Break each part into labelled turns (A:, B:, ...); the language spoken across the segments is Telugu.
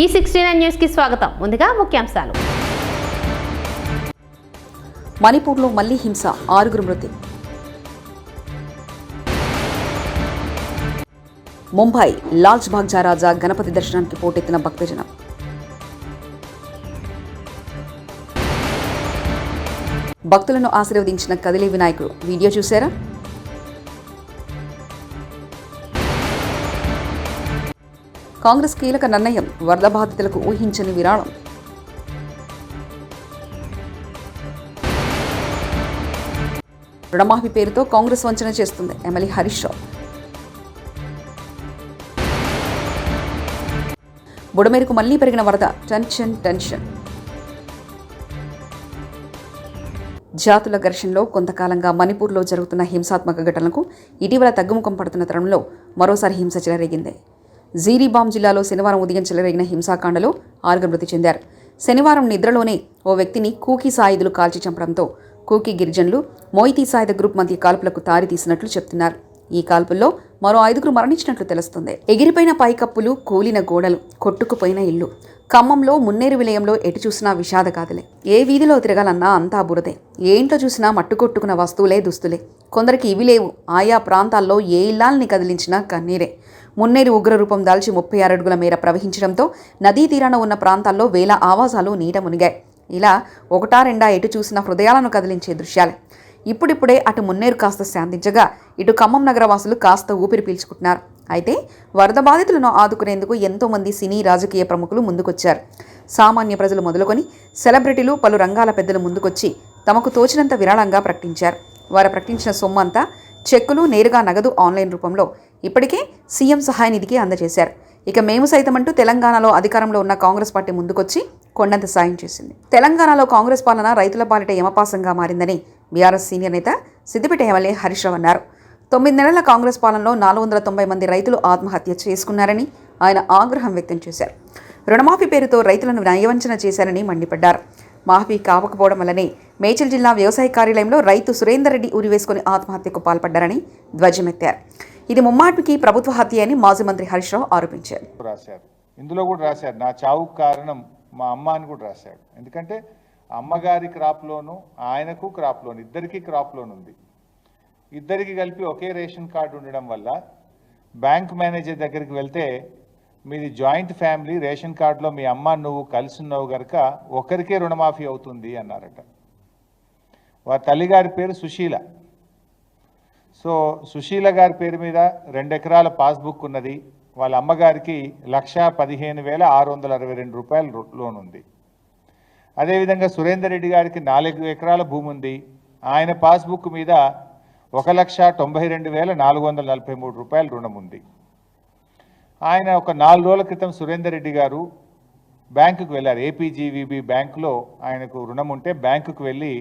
A: ఈ సిక్స్టీ నైన్ న్యూస్కి స్వాగతం. ముందుగా ముఖ్యాంశాలు.
B: మణిపూర్లో మళ్ళీ హింస ఆరుగురు మృతి. ముంబై లాల్చ్ బాగ్జా రాజా గణపతి దర్శనానికి పోటెత్తిన భక్తజనం. భక్తులను ఆశీర్వదించిన కదిలే వినాయకుడు. వీడియో చూశారా? కాంగ్రెస్ కీలక నిర్ణయం వరద బాధితులకు ఊహించని విరాళం. రుణమాఫీ పేరుతో కాంగ్రెస్ వంచన చేస్తుంది ఎమ్మెల్యే హరీష్ రావు. బుడమేరుకు మళ్ళీ పెరిగిన వరద టెన్షన్ టెన్షన్. జాతుల ఘర్షణలో కొంతకాలంగా మణిపూర్లో జరుగుతున్న హింసాత్మక ఘటనలకు ఇటీవల తగ్గుముఖం పడుతున్న తరుణంలో మరోసారి హింస చెలరేగింది. జీరీబామ్ జిల్లాలో శనివారం ఉదయం చెలరేగిన హింసాకాండలో ఆరుగురు మృతి చెందారు. శనివారం నిద్రలోనే ఓ వ్యక్తిని కూకీ సాయుధులు కాల్చి చంపడంతో కూకీ గిరిజనులు మోయితీ సాయుధ గ్రూప్ మధ్య కాల్పులకు తారి తీసినట్లు చెప్తున్నారు. ఈ కాల్పుల్లో మరో ఐదుగురు మరణించినట్లు తెలుస్తుంది. ఎగిరిపోయిన పైకప్పులు కూలిన గోడలు కొట్టుకుపోయిన ఇల్లు ఖమ్మంలో మున్నేరు విలయంలో ఎటు చూసినా విషాద కాదులే ఏ వీధిలో తిరగాలన్నా అంతా బురదే. ఏ ఇంట్లో చూసినా మట్టుకొట్టుకున్న వస్తువులే దుస్తులే. కొందరికి ఇవి లేవు. ఆయా ప్రాంతాల్లో ఏ ఇల్లాల్ని కదిలించినా కన్నీరే. మున్నేరు ఉగ్రరూపం దాల్చి ముప్పై ఆరు అడుగుల మేర ప్రవహించడంతో నదీ తీరాన ఉన్న ప్రాంతాల్లో వేల ఆవాసాలు నీట మునిగాయి. ఇలా ఒకటా రెండా ఎటు చూసిన హృదయాలను కదిలించే దృశ్యాలు. ఇప్పుడిప్పుడే అటు మున్నేరు కాస్త శాంతించగా ఇటు ఖమ్మం నగరవాసులు కాస్త ఊపిరి పీల్చుకుంటున్నారు. అయితే వరద బాధితులను ఆదుకునేందుకు ఎంతోమంది సినీ రాజకీయ ప్రముఖులు ముందుకొచ్చారు. సామాన్య ప్రజలు మొదలుకొని సెలబ్రిటీలు పలు రంగాల పెద్దలు ముందుకొచ్చి తమకు తోచినంత విరాళంగా ప్రకటించారు. వారు ప్రకటించిన సొమ్ము అంతా చెక్కులు నేరుగా నగదు ఆన్లైన్ రూపంలో ఇప్పటికే సీఎం సహాయ నిధికి అందజేశారు. ఇక మేము సైతమంటూ తెలంగాణలో అధికారంలో ఉన్న కాంగ్రెస్ పార్టీ ముందుకొచ్చి కొండంత సాయం చేసింది. తెలంగాణలో కాంగ్రెస్ పాలన రైతుల పాలిట యమపాసంగా మారిందని బీఆర్ఎస్ సీనియర్ నేత సిద్దిపేట ఎమ్మెల్యే హరీష్ రావు అన్నారు. తొమ్మిది నెలల కాంగ్రెస్ పాలనలో నాలుగు వందల తొంభై మంది రైతులు ఆత్మహత్య చేసుకున్నారని ఆయన ఆగ్రహం వ్యక్తం చేశారు. రుణమాఫీ పేరుతో రైతులను న్యాయవంచన చేశారని మండిపడ్డారు. మాఫీ కావకపోవడం వల్లనే మేచల్ జిల్లా వ్యవసాయ కార్యాలయంలో రైతు సురేందర్ రెడ్డి ఉరివేసుకుని ఆత్మహత్యకు పాల్పడ్డారని ధ్వజమెత్తారు. ఇది ముమ్మాటికి ప్రభుత్వ హత్య అని మాజీ మంత్రి హరీష్ రావు ఆరోపించారు.
C: రాశారు. ఇందులో కూడా రాశారు. నా చావుకు కారణం మా అమ్మ అని కూడా రాశాడు. ఎందుకంటే అమ్మగారి క్రాప్లోను ఆయనకు క్రాప్లోను ఇద్దరికీ క్రాప్లోను ఉంది. ఇద్దరికి కలిపి ఒకే రేషన్ కార్డు ఉండడం వల్ల బ్యాంక్ మేనేజర్ దగ్గరికి వెళ్తే మీది జాయింట్ ఫ్యామిలీ రేషన్ కార్డులో మీ అమ్మ నువ్వు కలిసి ఉన్నావు గనక ఒకరికే రుణమాఫీ అవుతుంది అన్నారట. వారి తల్లిగారి పేరు సుశీల. సో సుశీల గారి పేరు మీద రెండు ఎకరాల పాస్బుక్ ఉన్నది. వాళ్ళ అమ్మగారికి లక్ష పదిహేను వేల ఆరు వందల అరవై రెండు రూపాయల లోన్ ఉంది. అదేవిధంగా సురేందర్ రెడ్డి గారికి నాలుగు ఎకరాల భూమి ఉంది. ఆయన పాస్బుక్ మీద ఒక లక్ష తొంభై రెండు వేల నాలుగు వందల నలభై మూడు రూపాయల రుణం ఉంది. ఆయన ఒక నాలుగు రోజుల క్రితం సురేందర్ రెడ్డి గారు బ్యాంకుకు వెళ్ళారు. ఏపీజీవీబీ బ్యాంకులో ఆయనకు రుణం ఉంటే బ్యాంకుకు వెళ్ళి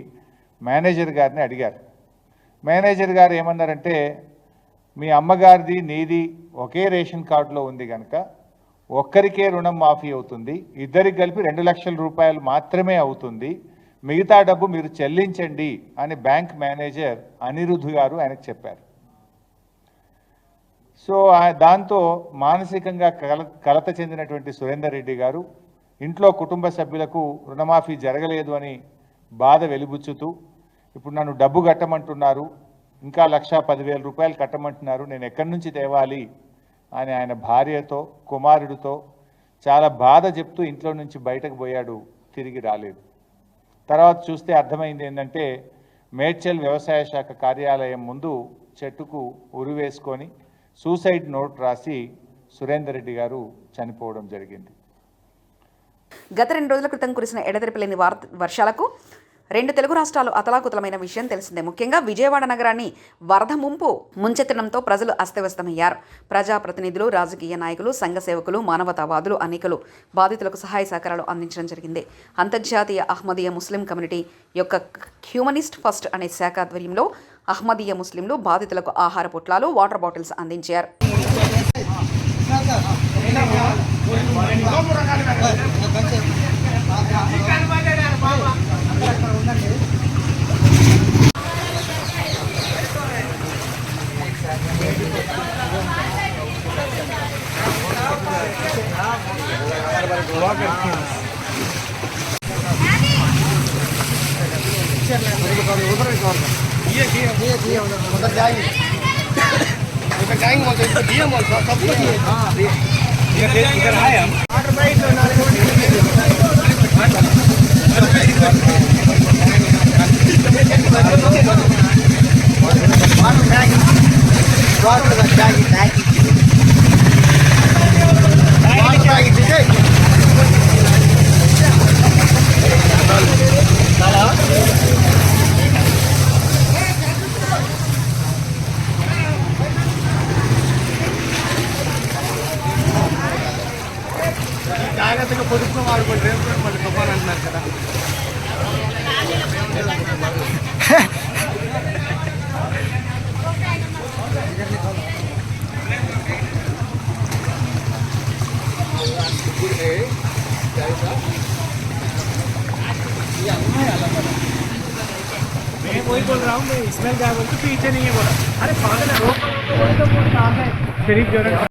C: మేనేజర్ గారిని అడిగారు. మేనేజర్ గారు ఏమన్నారంటే మీ అమ్మగారిది నీది ఒకే రేషన్ కార్డులో ఉంది కనుక ఒక్కరికే రుణం మాఫీ అవుతుంది. ఇద్దరికి కలిపి రెండు లక్షల రూపాయలు మాత్రమే అవుతుంది. మిగతా డబ్బు మీరు చెల్లించండి అని బ్యాంక్ మేనేజర్ అనిరుద్ధ్ గారు ఆయనకు చెప్పారు. సో దాంతో మానసికంగా కల కలత చెందినటువంటి సురేందర్ రెడ్డి గారు ఇంట్లో కుటుంబ సభ్యులకు రుణమాఫీ జరగలేదు అని బాధ వెలిబుచ్చుతూ ఇప్పుడు నన్ను డబ్బు కట్టమంటున్నారు ఇంకా లక్ష పదివేల రూపాయలు కట్టమంటున్నారు నేను ఎక్కడి నుంచి తేవాలి? అని ఆయన భార్యతో కుమారుడితో చాలా బాధ చెప్తూ ఇంట్లో నుంచి బయటకు పోయాడు తిరిగి రాలేదు. తర్వాత చూస్తే అర్థమైంది ఏంటంటే మేడ్చల్ వ్యవసాయ శాఖ కార్యాలయం ముందు చెట్టుకు ఉరివేసుకొని సూసైడ్ నోట్ రాసి సురేందర్ రెడ్డి గారు చనిపోవడం జరిగింది.
B: గత రెండు రోజుల క్రితం కురిసిన ఎడతెరిపిలేని వార్ వర్షాలకు రెండు తెలుగు రాష్ట్రాలు అతలాకుతలమైన విషయం తెలిసిందే. ముఖ్యంగా విజయవాడ నగరాన్ని వరద ముంపు ముంచెత్తడంతో ప్రజలు అస్తవ్యస్తమయ్యారు. ప్రజాప్రతినిధులు రాజకీయ నాయకులు సంఘ సేవకులు మానవతావాదులు అనేకలు బాధితులకు సహాయ సహకారాలు అందించడం జరిగింది. అంతర్జాతీయ అహ్మదీయ ముస్లిం కమ్యూనిటీ యొక్క హ్యూమనిస్ట్ ఫస్ట్ అనే శాఖ ఆధ్వర్యంలో అహ్మదీయ ముస్లింలు బాధితులకు ఆహార పొట్లాలు వాటర్ బాటిల్స్ అందించారు.
D: इधर आए हम Hello? జాగ్రత్తగా పొదుపు వాడుకోండి రేపు మళ్ళీ తుఫాన్ అంటున్నారు కదా मैं वही बोल रहा हूँ मैं इसमें क्या बोलते पीछे नहीं है बोला अरे पागल है रोक वही तो बोल रहा है शरीफ जोरन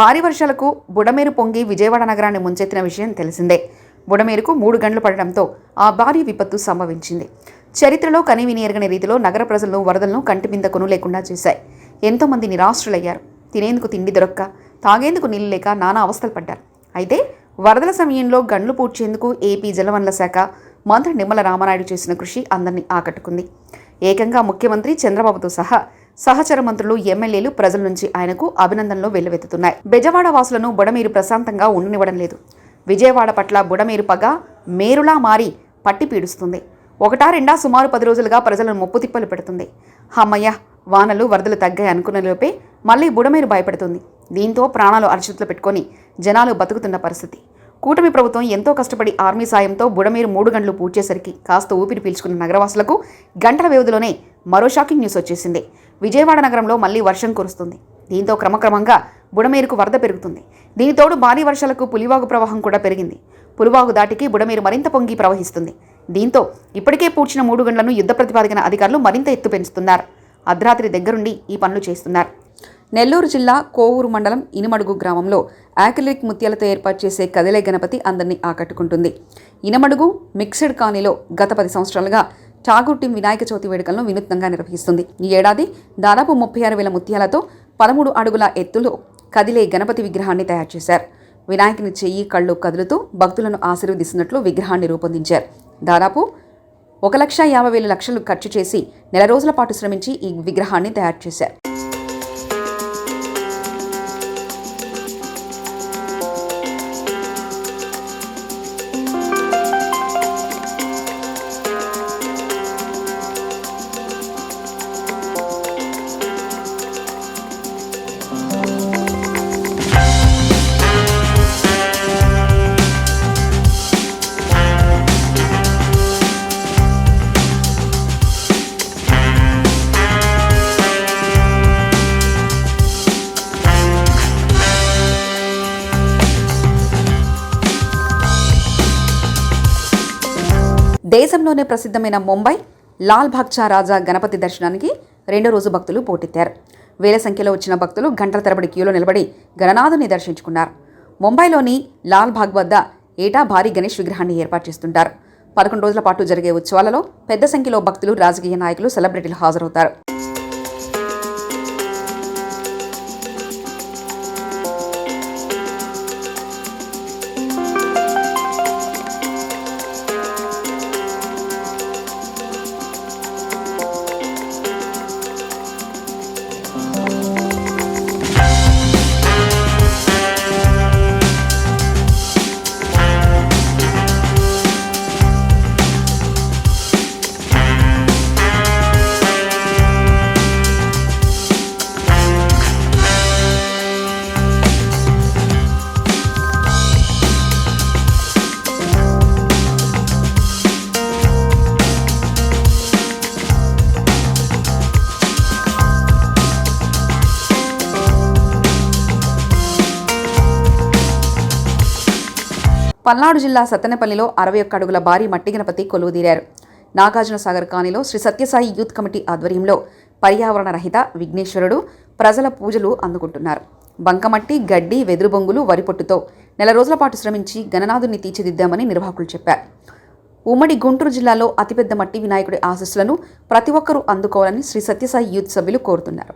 B: భారీ వర్షాలకు బుడమేరు పొంగి విజయవాడ నగరాన్ని ముంచెత్తిన విషయం తెలిసిందే. బుడమేరుకు మూడు గంటలు పడడంతో ఆ భారీ విపత్తు సంభవించింది. చరిత్రలో కనివిని ఎరగని రీతిలో నగర ప్రజలను వరదలను కంటిబింద కొను లేకుండా చేశాయి. ఎంతోమంది నిరాశ్రులయ్యారు. తినేందుకు తిండి దొరక్క తాగేందుకు నీళ్ళు లేక నానా అవస్థలు పడ్డారు. అయితే వరదల సమయంలో గండ్లు పూడ్చేందుకు ఏపీ జలవనరుల శాఖ మంత్రి నిమ్మల రామనాయుడు చేసిన కృషి అందరినీ ఆకట్టుకుంది. ఏకంగా ముఖ్యమంత్రి చంద్రబాబుతో సహా సహచర మంత్రులు ఎమ్మెల్యేలు ప్రజల నుంచి ఆయనకు అభినందనలు వెల్లువెత్తుతున్నాయి. బెజవాడ వాసులను బుడమేరు ప్రశాంతంగా ఉండనివ్వడం లేదు. విజయవాడ పట్ల బుడమేరు పగ మేరులా మారి పట్టి పీడుస్తుంది. ఒకటా రెండా సుమారు పది రోజులుగా ప్రజలను ముప్పు తిప్పలు పెడుతుంది. హమ్మయ్య వానలు వరదలు తగ్గాయి అనుకున్న లోపే మళ్ళీ బుడమేరు భయపడుతుంది. దీంతో ప్రాణాలు అరచేతులు పెట్టుకొని జనాలు బతుకుతున్న పరిస్థితి. కూటమి ప్రభుత్వం ఎంతో కష్టపడి ఆర్మీ సాయంతో బుడమేరు మూడు గంటలు పూడ్చేసరికి కాస్త ఊపిరి పీల్చుకున్న నగరవాసులకు గంటల వ్యవధిలోనే మరో షాకింగ్ న్యూస్ వచ్చేసింది. విజయవాడ నగరంలో మళ్ళీ వర్షం కురుస్తుంది. దీంతో క్రమక్రమంగా బుడమేరుకు వరద పెరుగుతుంది. దీనితోడు భారీ వర్షాలకు పులివాగు ప్రవాహం కూడా పెరిగింది. పులివాగు దాటికి బుడమేరు మరింత పొంగి ప్రవహిస్తుంది. దీంతో ఇప్పటికే పూడ్చిన మూడు గంటలను యుద్ధ ప్రతిపాదికన అధికారులు మరింత ఎత్తు పెంచుతున్నారు. అర్ధరాత్రి దగ్గరుండి ఈ పనులు చేస్తున్నారు. నెల్లూరు జిల్లా కోవూరు మండలం ఇనుమడుగు గ్రామంలో యాక్రిలిక్ ముత్యాలతో ఏర్పాటు చేసే కదిలే గణపతి అందరినీ ఆకట్టుకుంటుంది. ఇనమడుగు మిక్స్డ్ కాలనీలో గత పది సంవత్సరాలుగా ఠాగూర్ టీం వినాయక చవితి వేడుకలను వినూత్నంగా నిర్వహిస్తుంది. ఈ ఏడాది దాదాపు ముప్పై ఆరు వేల ముత్యాలతో పదమూడు అడుగుల ఎత్తులో కదిలే గణపతి విగ్రహాన్ని తయారు చేశారు. వినాయకుని చెయ్యి కళ్ళు కదులుతూ భక్తులను ఆశీర్వదిస్తున్నట్లు విగ్రహాన్ని రూపొందించారు. దాదాపు ఒక లక్ష యాభై వేల లక్షలు ఖర్చు చేసి నెల రోజుల పాటు శ్రమించి ఈ విగ్రహాన్ని తయారు చేశారు. దేశంలోనే ప్రసిద్ధమైన ముంబై లాల్ బాగ్చా రాజా గణపతి దర్శనానికి రెండో రోజు భక్తులు పోటెత్తారు. వేల సంఖ్యలో వచ్చిన భక్తులు గంటల తరబడి క్యూలో నిలబడి గణనాథుని దర్శించుకున్నారు. ముంబైలోని లాల్ బాగ్ వద్ద ఏటా భారీ గణేష్ విగ్రహాన్ని ఏర్పాటు చేస్తుంటారు. పదకొండు రోజుల పాటు జరిగే ఉత్సవాలలో పెద్ద సంఖ్యలో భక్తులు రాజకీయ నాయకులు సెలబ్రిటీలు హాజరవుతారు. పల్నాడు జిల్లా సత్తెనపల్లిలో అరవై ఒక్క అడుగుల భారీ మట్టి గణపతి కొలువుదీరారు. నాగార్జున సాగర్ కాలనీలో శ్రీ సత్యసాయి యూత్ కమిటీ ఆధ్వర్యంలో పర్యావరణ రహిత విఘ్నేశ్వరుడు ప్రజల పూజలు అందుకుంటున్నారు. బంకమట్టి గడ్డి వెదురు బొంగులు వరి పొట్టుతో నెల రోజుల పాటు శ్రమించి గణనాథుని తీర్చిదిద్దామని నిర్వాహకులు చెప్పారు. ఉమ్మడి గుంటూరు జిల్లాలో అతిపెద్ద మట్టి వినాయకుడి ఆశస్సులను ప్రతి ఒక్కరూ అందుకోవాలని శ్రీ సత్యసాయి యూత్ సభ్యులు కోరుతున్నారు.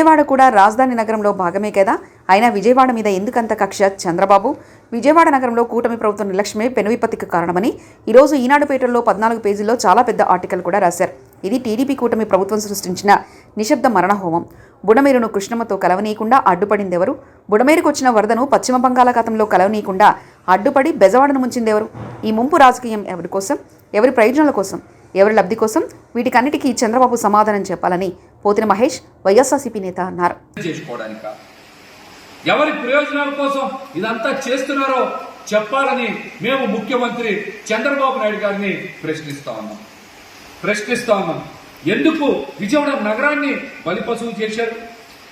B: విజయవాడ కూడా రాజధాని నగరంలో భాగమే కదా? అయినా విజయవాడ మీద ఎందుకంత కక్ష? చంద్రబాబు విజయవాడ నగరంలో కూటమి ప్రభుత్వం నిర్లక్ష్యమే పెనువిపత్తికి కారణమని ఈరోజు ఈనాడు పేటర్లో పద్నాలుగు పేజీల్లో చాలా పెద్ద ఆర్టికల్ కూడా రాశారు. ఇది టీడీపీ కూటమి ప్రభుత్వం సృష్టించిన నిశ్శబ్ద మరణ హోమం బుడమేరును కృష్ణమ్మతో కలవనీయకుండా అడ్డుపడిందెవరు? బుడమేరుకు వచ్చిన వరదను పశ్చిమ బంగాళాఖాతంలో కలవనీయకుండా అడ్డుపడి బెజవాడను ముంచిందెవరు? ఈ ముంపు రాజకీయం ఎవరి కోసం? ఎవరి ప్రయోజనాల కోసం? ఎవరి లబ్ధి కోసం? వీటికన్నిటికీ చంద్రబాబు సమాధానం చెప్పాలని పోతిన మహేష్ వైఎస్ఆర్సీపీ నేత అన్నారు.
E: ఎవరి ప్రయోజనాల కోసం ఇదంతా చేస్తున్నారో చెప్పాలని మేము ముఖ్యమంత్రి చంద్రబాబు నాయుడు గారిని ప్రశ్నిస్తా ఉన్నాం. ప్రశ్నిస్తా ఉన్నాం. ఎందుకు విజయవాడ నగరాన్ని బలిపశువు చేశారు?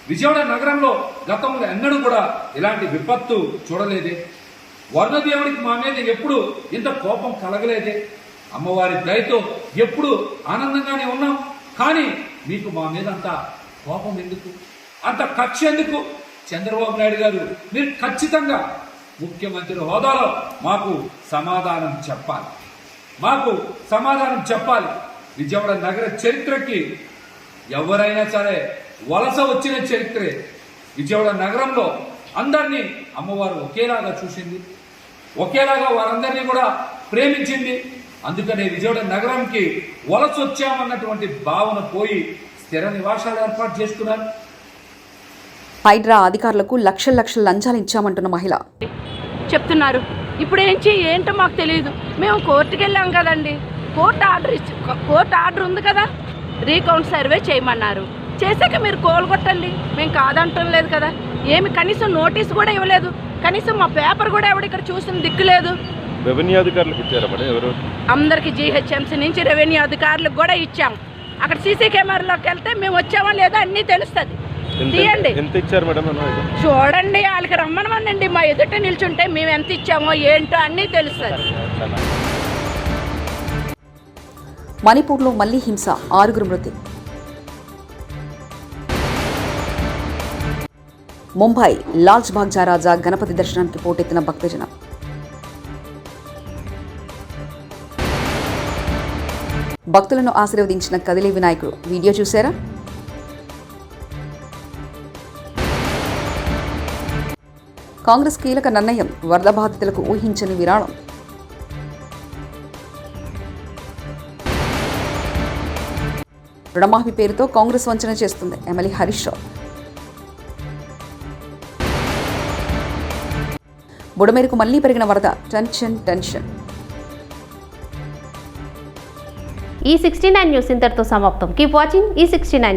E: విజయవాడ నగరంలో గతంలో ఎన్నడూ కూడా ఇలాంటి విపత్తు చూడలేదే. వర్ణదేవుడికి మా మీద ఎప్పుడు ఇంత కోపం కలగలేదే. అమ్మవారి దయతో ఎప్పుడు ఆనందంగానే ఉన్నాం. కానీ మీకు మా మీద అంత కోపం ఎందుకు? అంత కక్ష ఎందుకు? చంద్రబాబు నాయుడు గారు మీరు ఖచ్చితంగా ముఖ్యమంత్రి హోదాలో మాకు సమాధానం చెప్పాలి. మాకు సమాధానం చెప్పాలి. విజయవాడ నగర చరిత్రకి ఎవరైనా సరే వలస వచ్చిన చరిత్రే. విజయవాడ నగరంలో అందరినీ అమ్మవారు ఒకేలాగా చూసింది. ఒకేలాగా వారందరినీ కూడా ప్రేమించింది. అందుకనే విజయవాడ నగరంకి వలస వచ్చామన్నటువంటి భావన పోయి స్థిర నివాసాలు ఏర్పాటు చేసుకున్నారు.
B: హైడ్రా అధికారులకు లక్షల లక్షల లంచాలు ఇచ్చామంటున్న మహిళ.
F: చెప్తున్నారు. ఇప్పుడు ఏంచి ఏంటో మాకు తెలియదు మేము కోర్టుకి వెళ్ళాం కదండి. కోర్టు ఆర్డర్ ఇచ్చి కోర్టు ఆర్డర్ ఉంది కదా? రీకౌంట్ సర్వే చేయమన్నారు. చేశాక మీరు కోలుగొట్టండి మేము కాదంటం లేదు కదా. ఏమి కనీసం నోటీస్ కూడా ఇవ్వలేదు. కనీసం మా పేపర్ కూడా ఎవడు ఇక్కడ చూసిన దిక్కు లేదు.
G: రెవెన్యూ అధికారులకు ఇచ్చారా మేడం? ఎవరు?
F: అందరికి జీహెచ్ఎంసీ నుంచి రెవెన్యూ అధికారులకు కూడా ఇచ్చాం. అక్కడ సీసీ కెమెరాలోకి వెళ్తే మేము వచ్చామో లేదో అన్నీ తెలుస్తుంది.
G: ఎంత
F: తీయండి.
G: ఎంత ఇచ్చారు మేడం
F: చూడండి వాళ్ళకి రమ్మనమనండి. మా ఎదుట నిల్చుంటే మేము ఎంత ఇచ్చామో ఏంటో అన్నీ తెలుస్తుంది.
B: మణిపూర్లో మళ్ళీ హింస ఆరుగురు మృతి. ముంబై లాల్చ్ బాగ్ జారాజా గణపతి దర్శనానికి పోటెత్తిన భక్తజనం. భక్తులను ఆశీర్వదించిన కదిలే వినాయకుడు. వీడియో చూశారా? కాంగ్రెస్ కీలక నిర్ణయం వరద బాధితులకు ఊహించని విరాళం. రుణమాఫీ పేరుతో కాంగ్రెస్ వంచన చేస్తుంది ఎమ్మెల్యే హరీష్ రావు. బుడమేరుకు మళ్ళీ పెరిగిన వరద టెన్షన్ టెన్షన్.
A: ఈ సిక్స్టీ నైన్ న్యూస్ ఇంతటితో సమాప్తం. కీప్ వాచింగ్ ఈ సిక్స్టీ నైన్